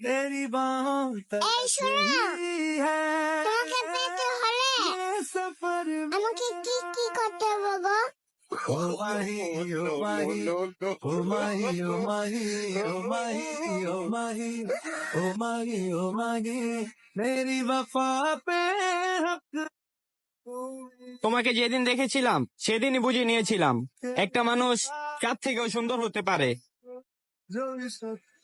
তেরি তোমাকে যেদিন দেখেছিলাম সেদিনই বুঝে নিয়েছিলাম। একটা মানুষ কার থেকেও সুন্দর হতে পারে?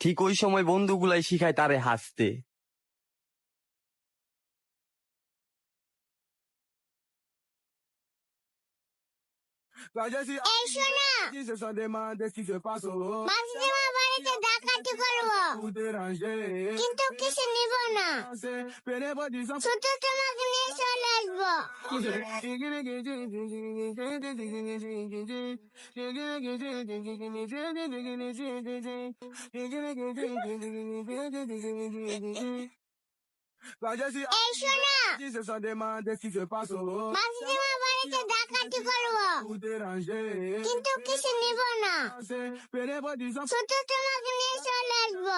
ঠিক ওই সময় বন্ধুগুলাই শিখায় তারে হাসতে এই শোনো পার্টি করব কিন্তু কিছু নিব না শুধু তোমাকে নিয়ে চলে আসব এই শোনা Mas de uma hora que dá, cate কিন্তু কিছু নিব না। শুধু তোমাকে নিয়ে চলে আসব।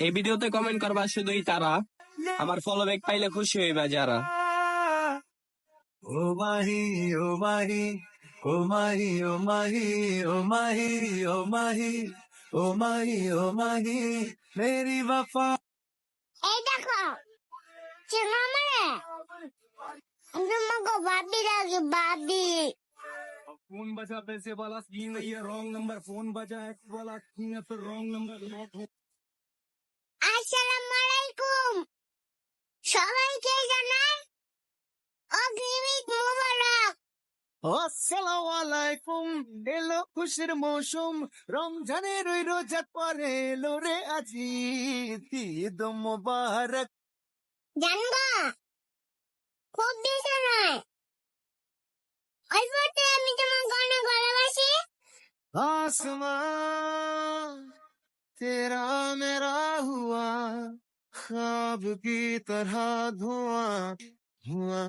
এই ভিডিওতে কমেন্ট করবা শুধুই তারা। আমার ফলো ব্যাক পাইলে খুশি হইবা যারা। ও মাহি ও মাহি। ও মাহি ও মাহি ও মাহি ও মাহি ও মাহি ও মাহি মেরি বাফা এই দেখো চেনো আমারে তোমাকে ভাবি লাগে ভাবি ফোন বাজা পেসে वाला স্ক্রিন ये रॉन्ग नंबर फोन बजा है वाला स्क्रीन है फिर रॉन्ग नंबर लॉक हो আসসালামু আলাইকুম। সবাই আসসালাম আলাইকুম এলো খুশির মৌসুম রমজানের ওই রোজা পরে এলো রে আজি ঈদ মোবারক। জানবা? খুব বেশি নয় অল্পতে আমি তোমার গানে ভালোবাসি। আসমান তেরা মেরা হুয়া খাব কি তরহ ধোঁয়া হুয়া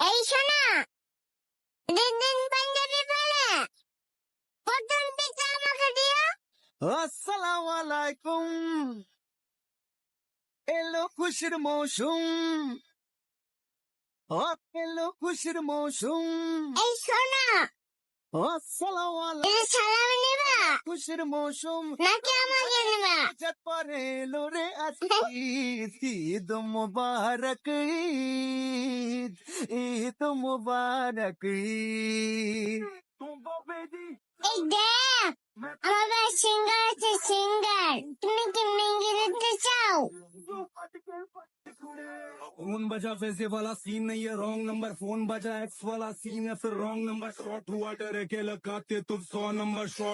এই শোনা দিন দিন পাঞ্জাবি বলে প্রথম পিতা আমাকে দিও আসসালামু আলাইকুম এলো খুশির মৌসুম এলো খুশির মৌসুম এই শোনা খুশির মৌসুম। নাকি আমাকে নেবা? পরে এলো রে ঈদ। মুবারক ঈদ। ঈদ মুবারক ঈদ। এই দেখ আমার সিঙ্গার আছে সিঙ্গার। তুমি কি মেঙ্গি দিতে চাও? फ़ोन बजा वैसे वाला सीन नहीं है रॉन्ग नंबर फ़ोन बजा एक्स वाला सीन है, फिर रॉन्ग नंबर शॉर्ट हुआ, डर के लगाते तुम सौ नंबर शॉर्ट